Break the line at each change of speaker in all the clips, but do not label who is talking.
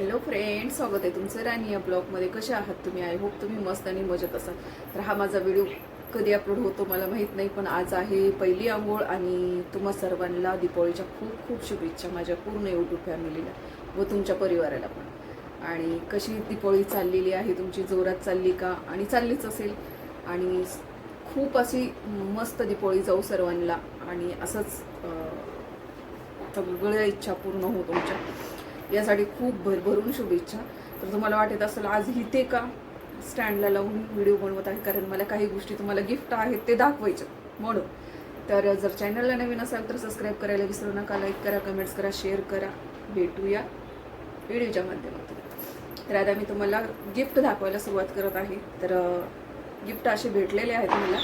Hello friend स्वागत आहे तुमचं राणी या ब्लॉगमध्ये कसे आहात तुम्ही? आय होप तुम्ही मस्त आणि मजेत असाल. तर हा माझा व्हिडिओ कधी अपलोड होतो मला माहीत नाही पण आज आहे पहिली आंघोळ आणि तुम्हा सर्वांना दीपावळीच्या खूप खूप शुभेच्छा माझ्या पूर्ण यूट्यूब फॅमिलीला व तुमच्या परिवाराला पण. आणि कशी दीपावळी चाललेली आहे? तुमची जोरात चालली का? आणि चाललीच असेल. आणि खूप अशी मस्त दीपावळी जाऊ सर्वांना. आणि असंच सगळ्या इच्छा पूर्ण हो तुमच्या. यासाठी खूप भरभरून शुभेच्छा. तर तुम्हाला वाटत असेल आज इथे का? स्टँडला लावून व्हिडिओ बनवत आहे कारण मला काही गोष्टी तुम्हाला गिफ्ट आहेत ते दाखवायचे म्हणून. तर जर चॅनलला नवीन असाल तर सबस्क्राईब करायला विसरू नका लाईक करा कमेंट्स करा शेअर करा. भेटूया व्हिडिओच्या माध्यमातून. तर आता मी तुम्हाला गिफ्ट दाखवायला सुरुवात करत आहे. तर गिफ्ट असे भेटलेले आहेत मला.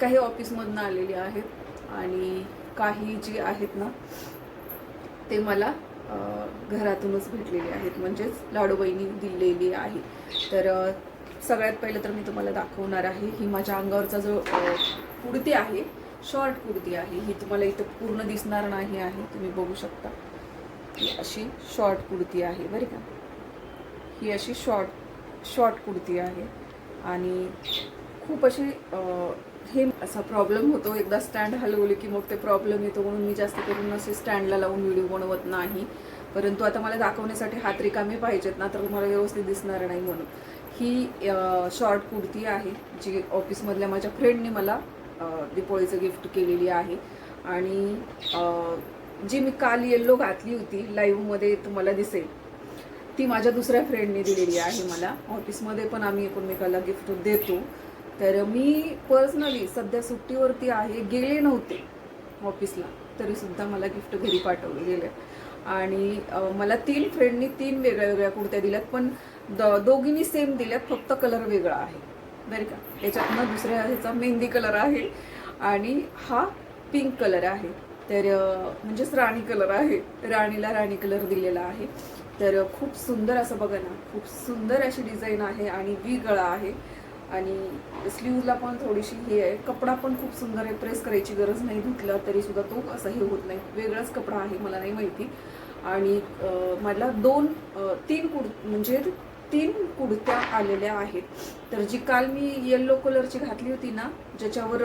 काही ऑफिसमधनं आलेले आहेत आणि काही जी आहेत ना ते मला घरातूनच भेटलेले आहेत. म्हणजेच लाडूबाईंनी दिलेली आहे. तर सगळ्यात पहिलं तर मी तुम्हाला दाखवणार आहे ही माझ्या अंगावरचा जो कुडती कुर्ती आहे शॉर्ट कुर्ती आहे ही तुम्हाला इथं पूर्ण दिसणार नाही आहे तुम्ही बघू शकता. ही अशी शॉर्ट कुर्ती आहे बरं का? ही अशी शॉर्ट शॉर्ट कुर्ती आहे. आणि खूप अशी हे असा प्रॉब्लेम होतो. एकदा स्टँड हलवले की मग ते प्रॉब्लेम येतो. म्हणून मी जास्त करून असे स्टँडला लावून व्हिडिओ बनवत नाही. परंतु आता मला दाखवण्यासाठी हात रिकामे पाहिजेत ना तर तुम्हाला व्यवस्थित दिसणार नाही म्हणून. ही शॉर्ट कुर्ती आहे जी ऑफिसमधल्या माझ्या फ्रेंडने मला अ, गिफ्ट केलेली आहे. आणि जी मी काल येल्लो घातली होती लाईव्हमध्ये तुम्हाला दिसेल. ती माझ्या दुसऱ्या फ्रेंडने दिलेली आहे मला. ऑफिसमध्ये पण आम्ही एकमेकाला गिफ्ट देतो. तर मी पर्सनली सध्या सुट्टीवरती आहे गेले नव्हते ऑफिसला तरी सुद्धा मला गिफ्ट घरी पाठवले गेलं. आणि मला तीन फ्रेंडनी तीन वेगळ्या वेगळ्या कुर्त्या दिल्यात पण द दोघींनी सेम दिल्यात फक्त कलर वेगळा आहे. बरं का? याच्यातनं दुसऱ्या ह्याचा मेहंदी कलर आहे आणि हा पिंक कलर आहे. तर म्हणजेच राणी कलर आहे. राणीला राणी कलर दिलेला आहे. तर खूप सुंदर असं बघा ना खूप सुंदर अशी डिझाईन आहे आणि वी गळा आहे. आणि स्लीवला पण थोडीशी हे आहे. कपडा पण खूप सुंदर आहे. प्रेस करायची गरज नाही धुतला तरी सुद्धा तो असं हे होत नाही. वेगळाच कपडा आहे मला नाही माहिती. आणि मला दोन तीन कुड म्हणजे तीन कुडत्या आलेल्या आहेत. तर जी काल मी येल्लो कलरची घातली होती ना ज्याच्यावर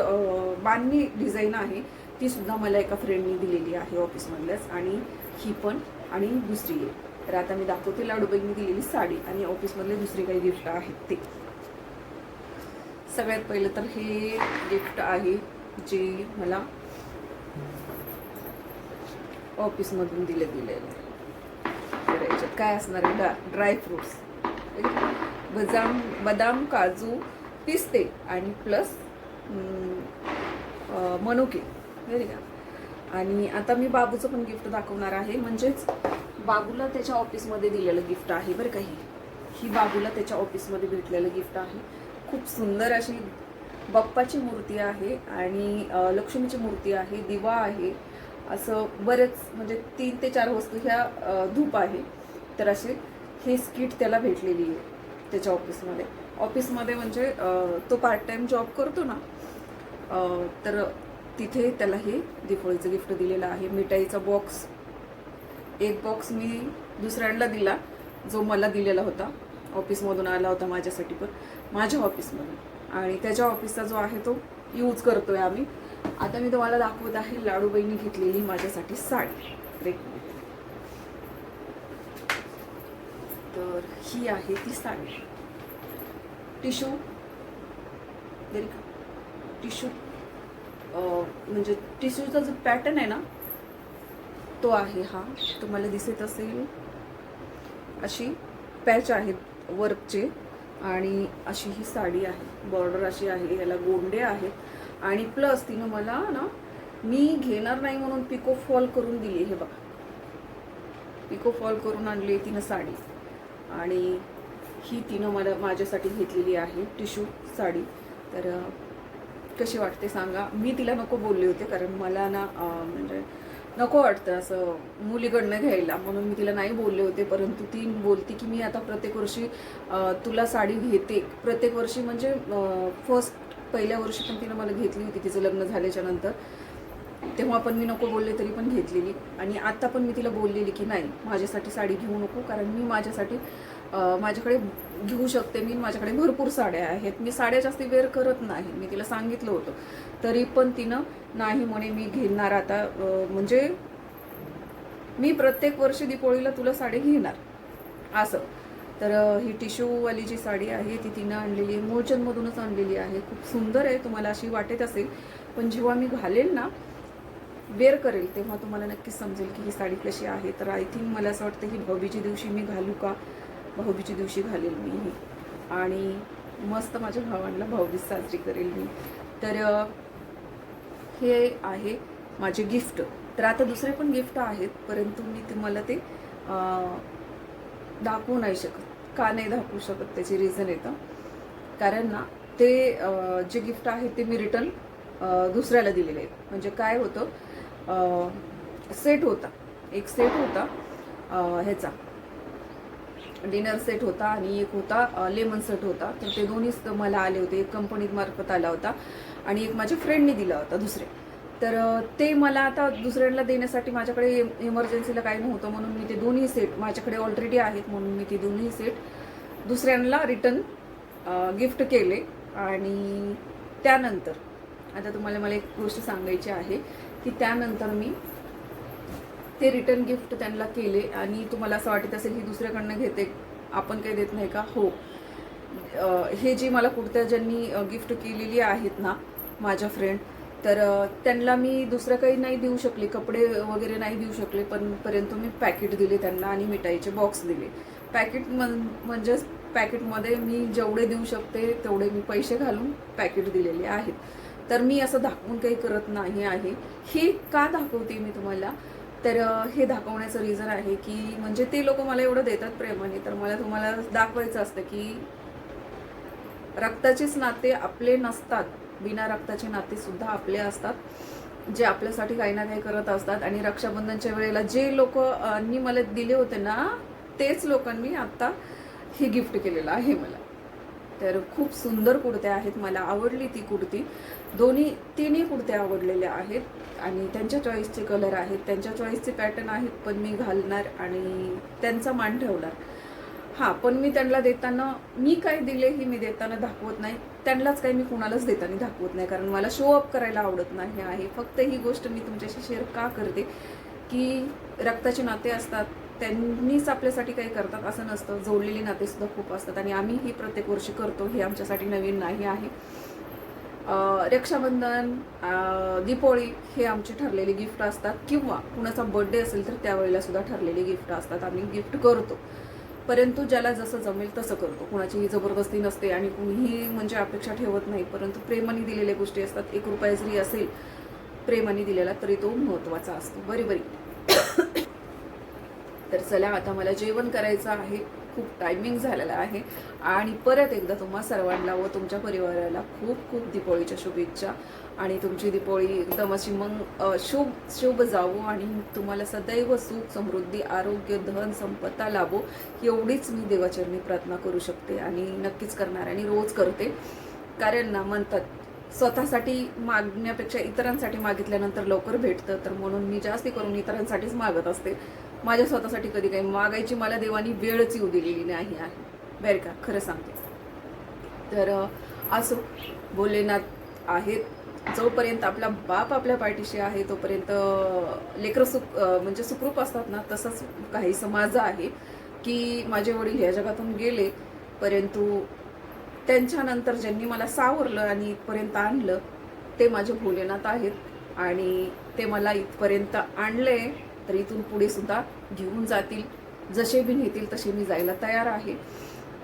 बांधणी डिझाईन आहे ती सुद्धा मला एका फ्रेंडनी दिलेली आहे ऑफिसमधल्याच आणि ही पण आणि दुसरी आहे तर आता मी दाखवते लाडूबाईंनी दिलेली साडी. आणि ऑफिसमधले दुसरे काही गिफ्ट आहेत ते. सगळ्यात पहिलं तर हे गिफ्ट आहे जे मला ऑफिसमधून दिले दिलेलं याच्यात काय असणार आहे? डा ड्राय फ्रुट्स बदाम बदाम काजू पिस्ते आणि प्लस मनुके. बरे का आणि आता मी बाबूचं पण गिफ्ट दाखवणार आहे. म्हणजेच बाबूला त्याच्या ऑफिसमध्ये दिलेलं गिफ्ट आहे बरं काही ही. बाबूला त्याच्या ऑफिसमध्ये भेटलेलं गिफ्ट आहे. खूप सुंदर अशी बाप्पाची मूर्ती आहे आणि लक्ष्मीची मूर्ती आहे दिवा आहे. असं बरेच म्हणजे तीन ते चार वस्तू ह्या धूप आहे. तर असे हे स्किट त्याला भेटलेली आहे त्याच्या ऑफिसमध्ये. ऑफिसमध्ये म्हणजे तो पार्ट टाईम जॉब करतो ना तर तिथे त्याला हे दिपोळीचं गिफ्ट दिलेलं आहे. मिठाईचा बॉक्स एक बॉक्स मी दुसऱ्यांना दिला जो मला दिलेला होता. ऑफिसमधून आला होता माझ्यासाठी पण. माझ्या ऑफिसमध्ये आणि त्याच्या ऑफिसचा जो आहे तो यूज करतो आहे आम्ही. आता मी तुम्हाला दाखवत आहे लाडूबाईंनी घेतलेली माझ्यासाठी साडी. एक तर ही आहे ती साडी. टिशू. टिशू. म्हणजे टिशूचा जो पॅटर्न आहे ना तो आहे हा. तुम्हाला दिसत असेल. अशी पॅच आहेत वर्कचे आणि अशी ही साडी आहे. बॉर्डर अशी आहे याला गोंडे आहेत. आणि प्लस तिनं मला ना मी घेणार नाही म्हणून पिको फॉल करून दिली. हे बघा. पिको फॉल करून आणली तिनं साडी. आणि ही तिनं मला माझ्यासाठी घेतलेली आहे टिशू साडी. तर कशी वाटते सांगा? मी तिला नको बोलले होते कारण मला ना म्हणजे नको वाटतं असं मुलीकडनं घ्यायला. म्हणून मी तिला नाही बोलले होते परंतु ती बोलती की मी आता प्रत्येक वर्षी तुला साडी घेते. प्रत्येक वर्षी म्हणजे फर्स्ट पहिल्या वर्षी पण तिनं मला घेतली होती तिचं लग्न झाल्याच्यानंतर. तेव्हा पण मी नको बोलले तरी पण घेतलेली. आणि आत्ता पण मी तिला बोललेली की नाही माझ्यासाठी साडी घेऊ नको कारण मी माझ्यासाठी माझ्याकडे घेऊ शकते मी माझ्याकडे भरपूर साड्या आहेत. मी साड्या जास्ती वेअर करत नाही. मी तिला सांगितलं होतं. तरी पण तिनं नाही म्हणे मी घेणार आता. म्हणजे मी प्रत्येक वर्षी दिपोळीला तुला साडी घेणार. असं. तर ही टिश्यूवाली जी साडी आहे ती तिनं आणलेली आहे. मूळचंदमधूनच आणलेली आहे. खूप सुंदर आहे. तुम्हाला अशी वाटत असेल. पण जेव्हा मी घालेल ना वेअर करेल तेव्हा तुम्हाला नक्कीच समजेल की ही साडी कशी आहे. तर आय थिंक मला असं वाटतं की भाऊबीजी दिवशी मी घालू का? भाऊबीच्या दिवशी घालेल मी आणि मस्त माझ्या भावांना भाऊबीज साजरी करेल मी. तर हे आहे माझे गिफ्ट. तर आता दुसरे पण गिफ्ट आहेत परंतु मी तुम्हाला ते दाखवू नाही शकत. का नाही दाखवू शकत त्याचे रिझन येतं कारण ना ते जे गिफ्ट आहे ते मी रिटर्न दुसऱ्याला दिलेले आहेत. म्हणजे काय होतं सेट होता. एक सेट होता ह्याचा. डिनर सेट होता आणि एक होता लेमन सेट होता. तर ते दोन्हीच मला आले होते. एक कंपनीत मार्फत आला होता. आणि एक माझ्या फ्रेंडने दिला होता दुसरे. तर ते मला आता दुसऱ्यांना देण्यासाठी माझ्याकडे इमर्जन्सीला काही नव्हतं म्हणून मी ते दोन्ही सेट माझ्याकडे ऑलरेडी आहेत म्हणून मी ते दोन्ही सेट दुसऱ्यांना रिटर्न गिफ्ट केले. आणि त्यानंतर आता तुम्हाला मला एक गोष्ट सांगायची आहे की त्यानंतर मी ते रिटर्न गिफ्ट त्यांना केले आणि तुम्हाला असं वाटत असेल ही दुसऱ्याकडनं घेते आपण काही देत नाही का? हो. हे जी मला कुर्त्या ज्यांनी गिफ्ट केलेली आहेत ना माझ्या फ्रेंड तर त्यांना मी दुसरं काही नाही देऊ शकले कपडे वगैरे नाही देऊ शकले पण परंतु मी पॅकेट दिले त्यांना आणि मिठाईचे बॉक्स दिले. पॅकेट म्हणजेच पॅकेटमध्ये मी जेवढे देऊ शकते तेवढे मी पैसे घालून पॅकेट दिलेले आहेत. तर मी असं दाखवून काही करत नाही आहे. हे का दाखवते मी तुम्हाला? तर हे दाखवण्याचं रिझन आहे की म्हणजे ते लोक मला एवढं देतात प्रेमाने. तर मला तुम्हाला दाखवायचं असतं की रक्ताचेच नाते आपले नसतात. बिना रक्ताचे नाते सुद्धा आपले असतात. जे आपल्यासाठी काही ना काही करत असतात. आणि रक्षाबंधनच्या वेळेला जे लोक मला दिले होते ना तेच लोकांनी आता हे गिफ्ट केलेलं आहे मला. तर खूप सुंदर कुर्त्या आहेत मला आवडली ती कुर्ती. दोन्ही तिन्ही कुर्त्या आवडलेल्या आहेत आणि त्यांच्या चॉईसचे कलर आहेत. त्यांच्या चॉईसचे पॅटर्न आहेत पण मी घालणार आणि त्यांचा मान ठेवणार. हां पण मी त्यांना देताना मी काय दिले ही मी देताना दाखवत नाही. त्यांनाच काही मी कुणालाच देताना दाखवत नाही कारण मला शो अप करायला आवडत नाही. आहे. फक्त ही गोष्ट मी तुमच्याशी शेअर का करते? की रक्ताचे नाते असतात त्यांनीच आपल्यासाठी काही करतात असं नसतं. जोडलेली नातेसुद्धा खूप असतात आणि आम्ही ही प्रत्येक वर्षी करतो. हे आमच्यासाठी नवीन नाही आहे. रक्षाबंधन दीपोळी हे आमचे ठरलेले गिफ्ट असतात. किंवा कुणाचा बर्थडे असेल तर त्यावेळेला सुद्धा ठरलेले गिफ्ट असतात. आम्ही गिफ्ट करतो. परंतु ज्याला जसं जमेल तसं करतो. कुणाचीही जबरदस्ती नसते आणि कुणीही म्हणजे अपेक्षा ठेवत नाही. परंतु प्रेमाने दिलेल्या गोष्टी असतात. एक रुपया जरी असेल प्रेमाने दिलेला तरी तो महत्त्वाचा असतो. बरी बरी तर चला आता मला जेवण करायचं आहे. खूप टायमिंग झालेला आहे. आणि परत एकदा तुम्हा सर्वांना व तुमच्या परिवाराला खूप खूप दीपोळीच्या शुभेच्छा. आणि तुमची दीपोळी एकदम अशी मग शुभ शुभ जावो आणि तुम्हाला सदैव सुख समृद्धी आरोग्य धन संपत्ता लाभो. एवढीच मी देवाचरणी प्रार्थना करू शकते आणि नक्कीच करणार आणि रोज करते. कारण ना म्हणतात स्वतःसाठी मागण्यापेक्षा इतरांसाठी मागितल्यानंतर लवकर भेटतं. तर म्हणून मी जास्ती करून इतरांसाठीच मागत असते. माझ्या स्वतःसाठी कधी काही मागायची मला देवानी वेळच येऊ दिलेली नाही आहे. बरं का? खरं सांगते. तर असो. भोलेनाथ आहेत जोपर्यंत आपला बाप आपल्या पाठीशी आहे तोपर्यंत लेकरं सुख म्हणजे सुखरूप असतात ना तसंच काही समाज आहे की माझे वडील ह्या जगातून गेले परंतु त्यांच्यानंतर ज्यांनी मला सावरलं आणि इथपर्यंत आणलं ते माझे भोलेनाथ आहेत आणि ते मला इथपर्यंत आणले तर इथून पुढे सुद्धा घेऊन जातील. जसे बी नेतील तसे मी जायला तयार आहे.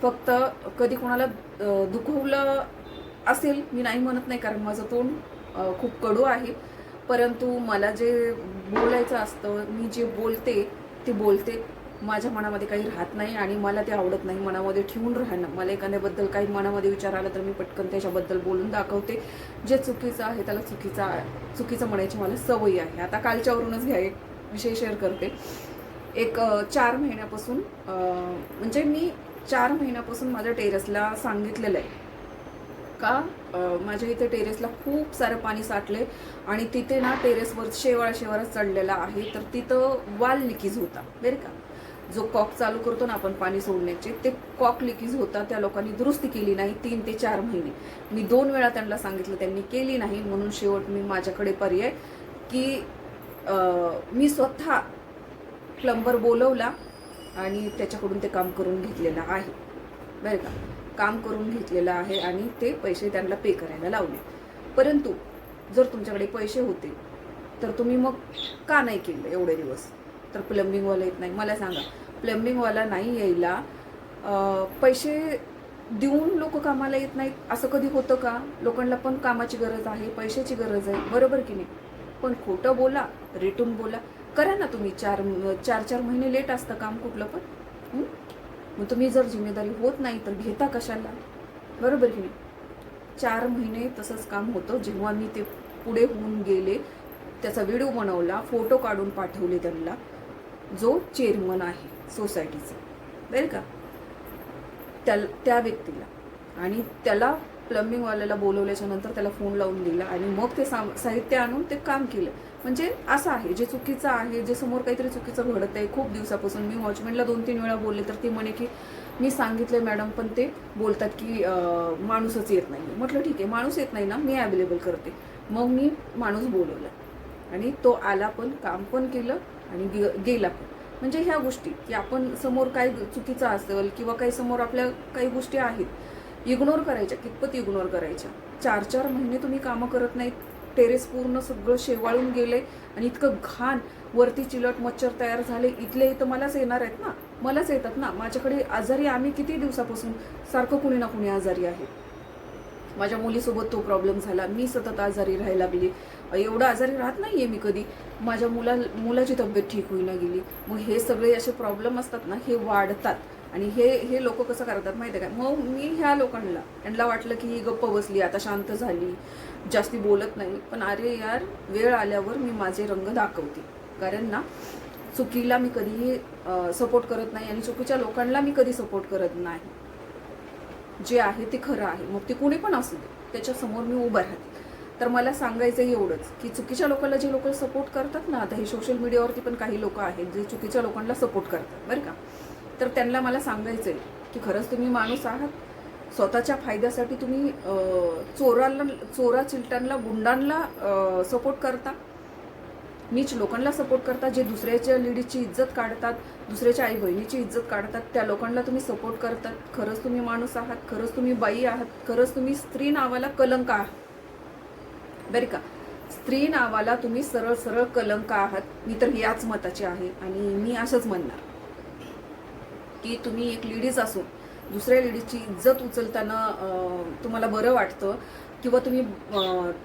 फक्त कधी कोणाला दुखवलं असेल मी नाही म्हणत नाही कारण माझं तोंड खूप कडू आहे. परंतु मला जे बोलायचं असतं मी जे बोलते ते बोलते. माझ्या मनामध्ये काही राहत नाही आणि मला ते आवडत नाही. मनामध्ये ठेवून राहणं. मला एखाद्याबद्दल काही मनामध्ये विचार आला तर मी पटकन त्याच्याबद्दल बोलून दाखवते. जे चुकीचं आहे त्याला चुकीचा चुकीचं म्हणायची मला सवय आहे. आता कालच्यावरूनच घ्या एक. विषय शेअर करते. एक चार महिन्यापासून म्हणजे मी चार महिन्यापासून माझ्या टेरेसला सांगितलेलं आहे. का? माझ्या इथे टेरेसला खूप सारं पाणी साठले आणि तिथे ना टेरेसवर शेवाळ शेवाळ चढलेला आहे तर तिथं वाल लिकीज होता बरं का? जो कॉक चालू करतो ना आपण पाणी सोडण्याचे ते कॉक लिकीज होता त्या लोकांनी दुरुस्ती केली नाही तीन ते चार महिने. मी दोन वेळा त्यांना सांगितलं त्यांनी केली नाही म्हणून शेवट मी माझ्याकडे पर्याय की मी स्वतः प्लंबर बोलवला आणि त्याच्याकडून ते काम करून घेतलेलं आहे. बरं का? काम करून घेतलेलं आहे आणि ते पैसे त्यांना पे करायला लावले. परंतु जर तुमच्याकडे पैसे होते तर तुम्ही मग का नाही केलं एवढे दिवस? तर प्लंबिंगवाला येत नाही. मला सांगा प्लंबिंगवाला नाही यायला पैसे देऊन लोक कामाला येत नाहीत? असं कधी होतं का? लोकांना पण कामाची गरज आहे पैशाची गरज आहे. बरोबर की नाही? पण खोटं बोला रेटून बोला. करा ना तुम्ही चार चार चार महिने लेट असतं काम कुठलं पण. मग तुम्ही जर जिम्मेदारी होत नाही तर घेता कशाला? बरोबर की नाही? चार महिने तसंच काम होतं. जेव्हा मी ते पुढे होऊन गेले त्याचा व्हिडिओ बनवला फोटो काढून पाठवले त्यांना जो चेअरमन आहे सोसायटीचा. बरं का? त्या त्या व्यक्तीला. आणि त्याला प्लंबिंगवाल्याला बोलवल्याच्या नंतर त्याला फोन लावून दिला आणि मग ते साम साहित्य आणून ते काम केलं. म्हणजे असं आहे जे चुकीचं आहे जे समोर काहीतरी चुकीचं घडत आहे खूप दिवसापासून मी वॉचमॅनला दोन तीन वेळा बोलले तर ती म्हणे की मी सांगितलं मॅडम पण ते बोलतात की माणूसच येत नाही म्हटलं ठीक आहे माणूस येत नाही ना मी अवेलेबल करते. मग मी माणूस बोलवला. आणि तो आला पण काम पण केलं आणि गे- गेला पण. म्हणजे ह्या गोष्टी की आपण समोर काय चुकीचं असेल किंवा काही समोर आपल्या काही गोष्टी आहेत इग्नोर करायच्या कितपत इग्नोर करायच्या? चार चार महिने तुम्ही कामं करत नाहीत. टेरेस पूर्ण सगळं शेवाळून गेले आणि इतकं घाण वरती चिलट मच्छर तयार झाले. इथले इथं मलाच येणार आहेत ना? मलाच येतात ना? माझ्याकडे आजारी आम्ही किती दिवसापासून सारखं कुणी ना कुणी आजारी आहे. माझ्या मुलीसोबत तो प्रॉब्लेम झाला. मी सतत आजारी राहायला लागली. एवढं आजारी राहत नाही आहे मी कधी. माझ्या मुला मुलाची तब्येत ठीक होईना गेली. मग हे सगळे असे प्रॉब्लेम असतात ना हे वाढतात. आणि हे हे लोक कसं करतात माहिती आहे का? मग मी ह्या लोकांना त्यांना वाटलं की ही गप्प बसली आता शांत झाली जास्ती बोलत नाही. पण अरे यार वेळ आल्यावर मी माझे रंग दाखवते. कारण ना चुकीला मी कधीही सपोर्ट करत नाही आणि चुकीच्या लोकांना मी कधी सपोर्ट करत नाही. जे आहे ते खरं आहे. मग ते कुणी पण असू दे. त्याच्यासमोर मी उभं राहते. तर मला सांगायचं एवढंच की चुकीच्या लोकांना जे लोक सपोर्ट करतात ना आता हे सोशल मीडियावरती पण काही लोक आहेत जे चुकीच्या लोकांना सपोर्ट करतात. बरं का? तर त्यांना मला सांगायचं आहे की खरंच तुम्ही माणूस आहात. स्वतःच्या फायद्यासाठी तुम्ही चोराला चोरा चिलटांना गुंडांना सपोर्ट करता. नीच लोकांना सपोर्ट करता जे दुसऱ्याच्या लेडीजची इज्जत काढतात दुसऱ्याच्या आई बहिणीची इज्जत काढतात त्या लोकांना तुम्ही सपोर्ट करतात. खरंच तुम्ही माणूस आहात खरंच तुम्ही बाई आहात खरंच तुम्ही स्त्री नावाला कलंक आहात. बरं का? स्त्री नावाला तुम्ही सरळ सरळ कलंक आहात. मी तर याच मताची आहे आणि मी असंच म्हणणार. की तुम्ही एक लेडीज असून दुसऱ्या लेडीजची इज्जत उचलताना तुम्हाला बरं वाटतं किंवा तुम्ही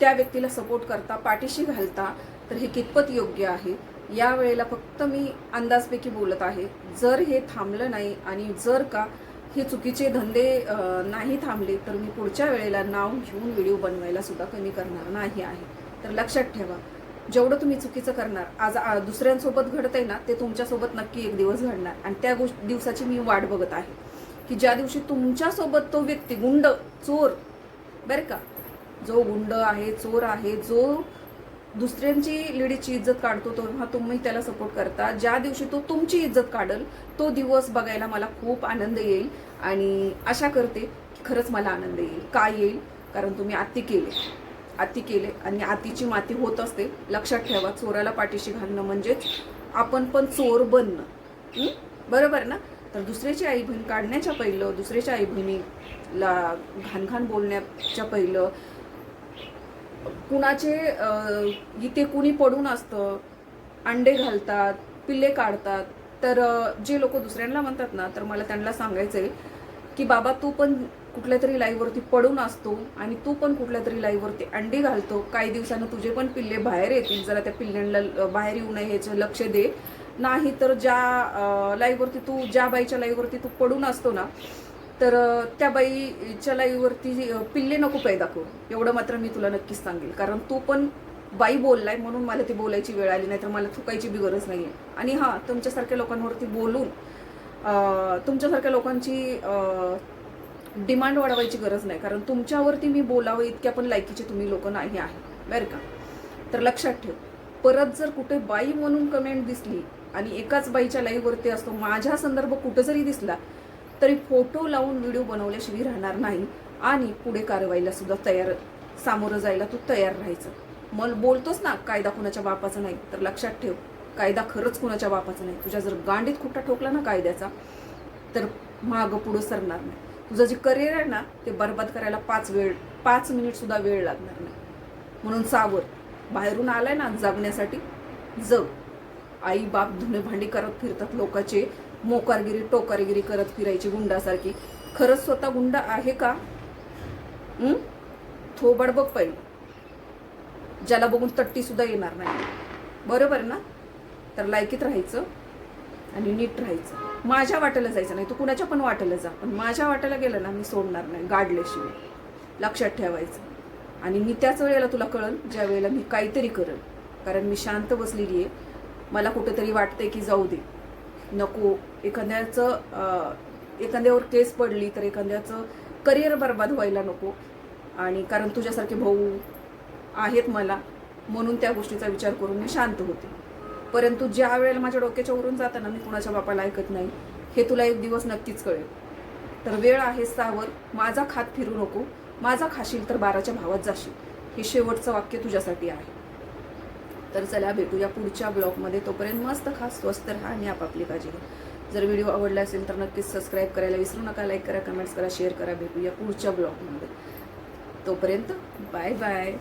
त्या व्यक्तीला सपोर्ट करता पाठीशी घालता तर हे कितपत योग्य आहे? या वेळेला फक्त मी अंदाजपैकी बोलत आहे जर हे थांबलं नाही आणि जर का हे चुकीचे धंदे नाही थांबले तर मी पुढच्या वेळेला नाव घेऊन व्हिडिओ बनवायला सुद्धा कमी करणार नाही आहे. तर लक्षात ठेवा. जेवढं तुम्ही चुकीचं करणार आज दुसऱ्यांसोबत घडत आहे ना ते तुमच्यासोबत नक्की एक दिवस घडणार. आणि त्या गोष्ट दिवसाची मी वाट बघत आहे. की ज्या दिवशी तुमच्यासोबत तो व्यक्ती गुंड चोर बरं का जो गुंड आहे चोर आहे जो दुसऱ्यांची लेडीजची इज्जत काढतो तेव्हा तुम्ही त्याला सपोर्ट करता. ज्या दिवशी तो तुमची इज्जत काढल तो दिवस बघायला मला खूप आनंद येईल. आणि आशा करते की खरंच मला आनंद येईल. का येईल? कारण तुम्ही आत्ती केले. आती केले आणि आतीची माती होत असते लक्षात ठेवा चोराला पाठीशी घालणं म्हणजेच आपण पण चोर बनणं. बरोबर ना? तर दुसऱ्याची आई बहीण काढण्याच्या पहिलं दुसऱ्याच्या आई बहिणीला घाण घाण बोलण्याच्या पहिलं कुणाचे इथे कुणी पडून असतं अंडे घालतात पिल्ले काढतात तर जे लोक दुसऱ्यांना म्हणतात ना तर मला त्यांना सांगायचं आहे की बाबा तू पण कुठल्या तरी लाईव्हवरती पडून असतो आणि तू पण कुठल्या तरी लाईव्हवरती अंडी घालतो. काही दिवसानं तुझे पण पिल्ले बाहेर येतील. जरा त्या पिल्ल्यांना बाहेर येऊ नये ह्याचं लक्ष दे. नाही तर ज्या लाईव्हवरती तू ज्या बाईच्या लाईव्हवरती तू पडून असतो ना तर त्या बाईच्या लाईव्हवरती पिल्ले नको पैदा करू एवढं मात्र मी तुला नक्कीच सांगेल. कारण तू पण बाई बोललाय म्हणून मला ती बोलायची वेळ आली नाही तर मला थुकायची बी गरज नाही आहे आणि हां तुमच्यासारख्या लोकांवरती बोलून तुमच्यासारख्या लोकांची डिमांड वाढवायची गरज नाही. कारण तुमच्यावरती मी बोलावं इतक्या पण लायकीचे तुम्ही लोक नाही आहे. बरं का? तर लक्षात ठेव. परत जर कुठे बाई म्हणून कमेंट दिसली आणि एकाच बाईच्या लाईव्हवरती असतो माझ्या संदर्भ कुठं जरी दिसला तरी फोटो लावून व्हिडिओ बनवल्याशिवाय राहणार नाही आणि पुढे कारवाईला सुद्धा तयार सामोरं जायला तू तयार राहायचं. मग बोलतोस ना कायदा कुणाच्या बापाचा नाही तर लक्षात ठेव. कायदा खरंच कुणाच्या बापाचा नाही. तुझ्या जर गांडीत खुट्टा ठोकला ना कायद्याचा तर मागं पुढं सरणार नाही. तुझं जे करिअर आहे ना ते बरबाद करायला पाच वेळ पाच मिनिट सुद्धा वेळ लागणार नाही. म्हणून सावर बाहेरून आलाय ना जगण्यासाठी जग. आई बाप धुणे भांडी करत फिरतात लोकांचे मोकारगिरी टोकारगिरी करत फिरायची गुंडासारखी. खरंच स्वतः गुंड आहे का? थोबड बघ पहिलं. ज्याला बघून तट्टी सुद्धा येणार नाही. बरोबर ना? तर लायकीत राहायचं. आणि नीट राहायचं. माझ्या वाट्याला जायचं नाही तू कुणाच्या पण वाट्याला जा पण माझ्या वाट्याला गेलं ना मी सोडणार नाही गाडल्याशिवाय. लक्षात ठेवायचं. आणि मी त्याच वेळेला तुला कळल ज्या वेळेला मी काहीतरी करेल. कारण मी शांत बसलेली आहे. मला कुठेतरी वाटतंय की जाऊ दे. नको एखाद्याचं एखाद्यावर केस पडली तर एखाद्याचं करिअर बर्बाद व्हायला नको. आणि कारण तुझ्यासारखे भाऊ आहेत मला म्हणून त्या गोष्टीचा विचार करून मी शांत होते. परंतु ज्या वेळेला माझ्या डोक्याच्या वरून जाताना मी कुणाच्या बापाला ऐकत नाही हे तुला एक दिवस नक्कीच कळेल. तर वेळ आहे सावर माझा खात फिरू नको माझा खाशील तर बाराच्या भावात जाशील. हे शेवटचं वाक्य तुझ्यासाठी आहे. तर चला भेटूया पुढच्या ब्लॉगमध्ये. तोपर्यंत मस्त खा स्वस्त राहा आणि आपापली काळजी घ्या. जर व्हिडिओ आवडला असेल तर नक्कीच सबस्क्राईब करायला विसरू नका लाईक करा कमेंट्स करा शेअर करा. भेटूया पुढच्या ब्लॉगमध्ये. तोपर्यंत बाय बाय